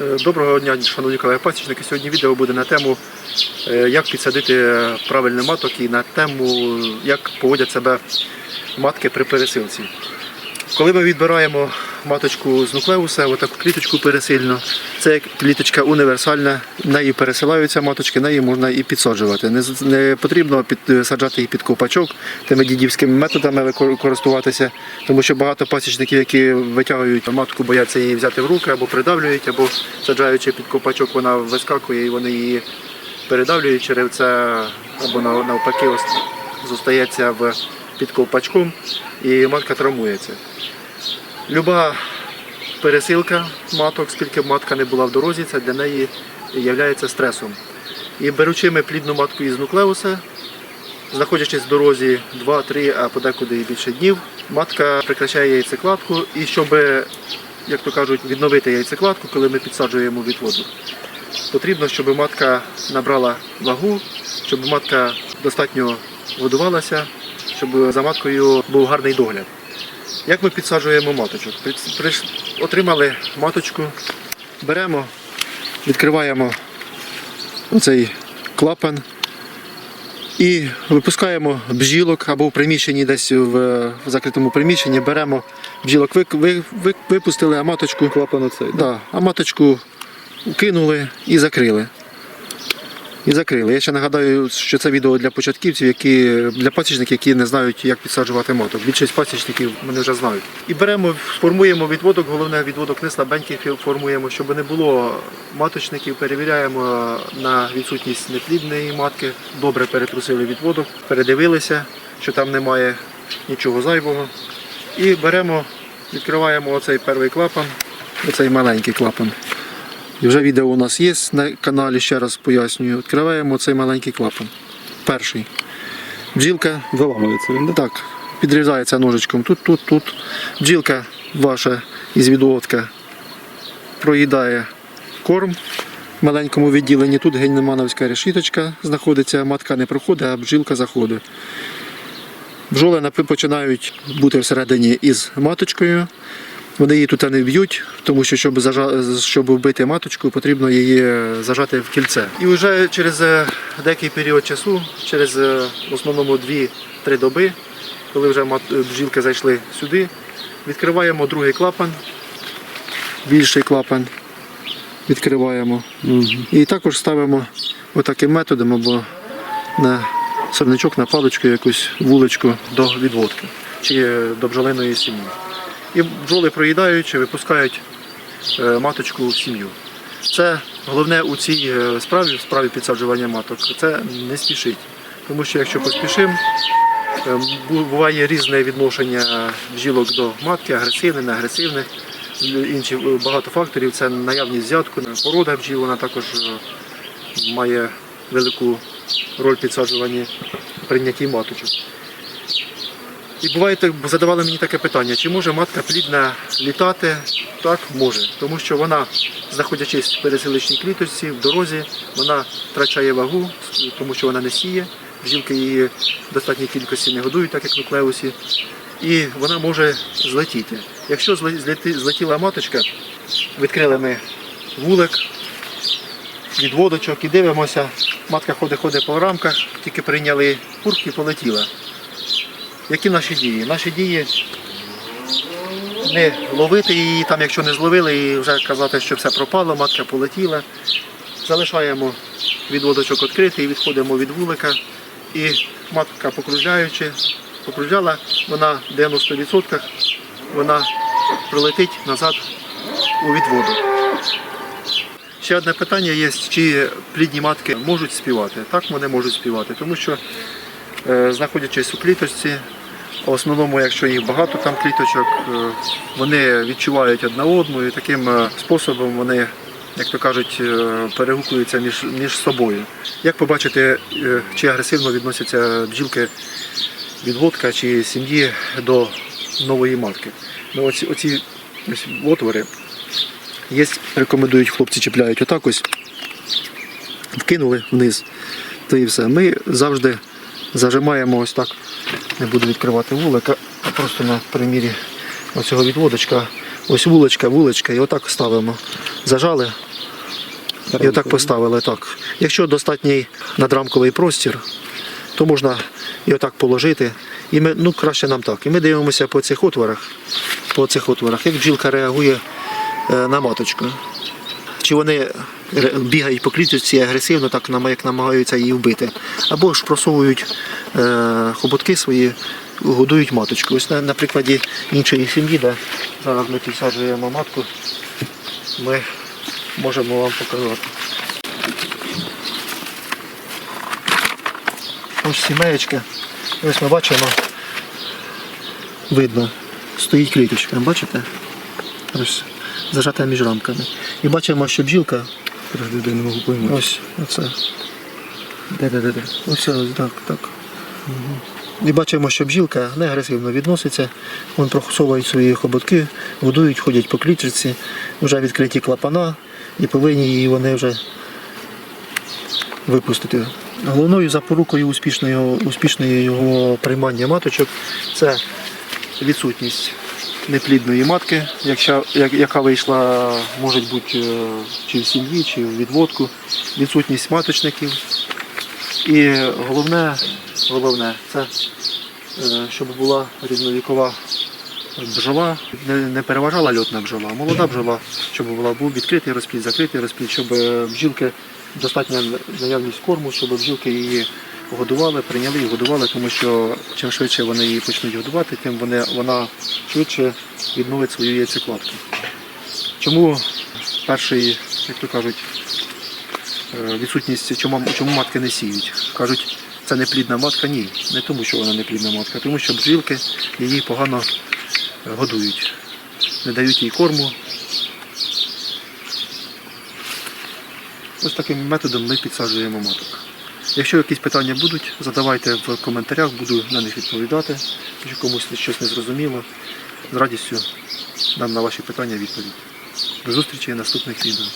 Е, Доброго дня, шановні колеги пасічники. Сьогодні відео буде на тему, е, як підсадити правильний маток і на тему, як поводять себе матки при пересилці. Коли ми відбираємо маточку з нуклеуса, отаку кліточку пересильну, це кліточка універсальна, нею пересилаються маточки, нею можна і підсаджувати. Не, не потрібно підсаджати її під ковпачок, тими дідівськими методами користуватися, тому що багато пасічників, які витягують матку, бояться її взяти в руки або придавлюють, або саджаючи під ковпачок, вона вискакує і вони її передавлюють черевце або навпаки ос- зостається під ковпачком і матка травмується. Люба пересилка маток, скільки б матка не була в дорозі, це для неї є стресом. І беручи ми плідну матку із нуклеуса, знаходячись в дорозі 2-3, а подекуди більше днів, матка прекращає яйцекладку і щоб, як то кажуть, відновити яйцекладку, коли ми підсаджуємо відводу, потрібно, щоб матка набрала вагу, щоб матка достатньо годувалася, щоб за маткою був гарний догляд. Як ми підсаджуємо маточок? Отримали маточку, беремо, відкриваємо оцей клапан і випускаємо бджілок або в приміщенні, десь в, закритому приміщенні, беремо бджілок, ви, ви, ви- випустили, а маточку, Клапан оцей. Да, а маточку кинули і закрили. І закрили. Я ще нагадаю, що це відео для початківців, які для пасічників, які не знають, як підсаджувати маток. Більшість пасічників вони вже знають. І беремо, формуємо відводок, головне відводок не слабенький формуємо, щоб не було маточників, перевіряємо на відсутність неплідної матки. Добре перетрусили відводок, передивилися, що там немає нічого зайвого. І беремо, відкриваємо оцей перший клапан, оцей маленький клапан. І вже відео у нас є на каналі, ще раз пояснюю. Відкриваємо цей маленький клапан. Перший. Бджілка, Заламується він, да? так, підрізається ножичком тут, тут, тут. Бджілка ваша із відводка проїдає корм в маленькому відділенні. Тут гельнемановська решіточка знаходиться, матка не проходить, а бджілка заходить. Бджоли починають бути всередині із маточкою. Вони її тут не б'ють, тому що щоб, зажа... щоб вбити маточку, потрібно її зажати в кільце. І вже через е, деякий період часу, через е, в основному 2-3 доби, коли вже мат... бджілки зайшли сюди, відкриваємо другий клапан, більший клапан відкриваємо. І також ставимо отаким методом або на сорничок, на паличку, якусь вуличку до відводки чи до бджолиної сім'ї. І бджоли проїдаючи, випускають е, маточку в сім'ю. Це головне у цій е, справі, в справі підсаджування маток, це не спішить. Тому що якщо поспішимо, е, буває різне відношення бджілок до матки, агресивне, неагресивне. Інші багато факторів. Це наявність взятку, порода бджіл, вона також має велику роль підсаджування прийнятті маточок. І буває, задавали мені таке питання, чи може матка плідна літати? Так, може. Тому що вона, знаходячись в переселичній кліточці, в дорозі, вона втрачає вагу, тому що вона не сіє. Бджілки її в достатній кількості не годують, так як в нуклеусі. І вона може злетіти. Якщо злетіла маточка, відкрили ми вулик, відводочок і дивимося, матка ходить, ходить по рамках, тільки прийняли курки і полетіла. Які наші дії? Наші дії не ловити її, там, якщо не зловили, і вже казати, що все пропало, матка полетіла. Залишаємо відводочок відкритий, відходимо від вулика і матка покружляючи, покружляла, вона в 90% вона пролетить назад у відводу. Ще одне питання є, чи плідні матки можуть співати. Так вони можуть співати, тому що Е, знаходячись у кліточці. В основному, якщо їх багато там кліточок, е, вони відчувають одна одну і таким е, способом вони, як то кажуть, е, перегукуються між, між собою. Як побачити, чи агресивно відносяться бджілки відводка чи сім'ї до нової матки? Ну, оці, оці ось отвори є, рекомендують, хлопці чіпляють отак ось, вкинули вниз, то і все. Ми завжди зажимаємо ось так. Не буду відкривати вулика, а просто на примірі оцього відводочка. Ось вуличка, вуличка, і отак ставимо. Зажали І отак поставили так. Якщо достатній надрамковий простір, то можна і отак положити. І ми, ну, краще нам так. І ми дивимося по цих отворах, по цих отворах, як бджілка реагує е, на маточку. Чи вони бігають по клітці агресивно, так як намагаються її вбити. Або ж просовують е, хоботки свої, годують маточку. Ось на, на прикладі іншої сім'ї, де зараз ми підсаджуємо матку, ми можемо вам показати. Ось сімеєчка. Ось ми бачимо, видно, стоїть кліточка, бачите? Ось зажата між рамками. І бачимо, що бджілка. Подожди, не можу поймати. Ось оце. Де, де, де, де? Ось так, так. І бачимо, що бджілка не агресивно відноситься. Вон просовують свої хоботки, годують, ходять по клітриці, вже відкриті клапана і повинні її вони вже випустити. Головною запорукою успішного, успішного його приймання маточок це відсутність неплідної матки, якщо, як- яка вийшла, може бути, е, чи в сім'ї, чи в відводку, відсутність маточників. І головне, головне це е, щоб була різновікова бджола, не, переважала льотна бджола, а молода бджола, щоб була був відкритий розплід, закритий розплід, щоб е, бджілки достатня наявність корму, щоб бджілки її годували, прийняли і годували, тому що чим швидше вони її почнуть годувати, тим вони, вона швидше відновить свою яйцекладку. Чому перший, як то кажуть, е, відсутність, чому, чому матки не сіють. Кажуть, це не плідна матка. Ні, не тому, що вона не плідна матка, а тому що бджілки її погано е, годують, не дають їй корму. Ось таким методом ми підсаджуємо маток. Якщо якісь питання будуть, задавайте в коментарях, буду на них відповідати. Якщо комусь щось не зрозуміло, з радістю дам на ваші питання відповідь. До зустрічі в наступних відео.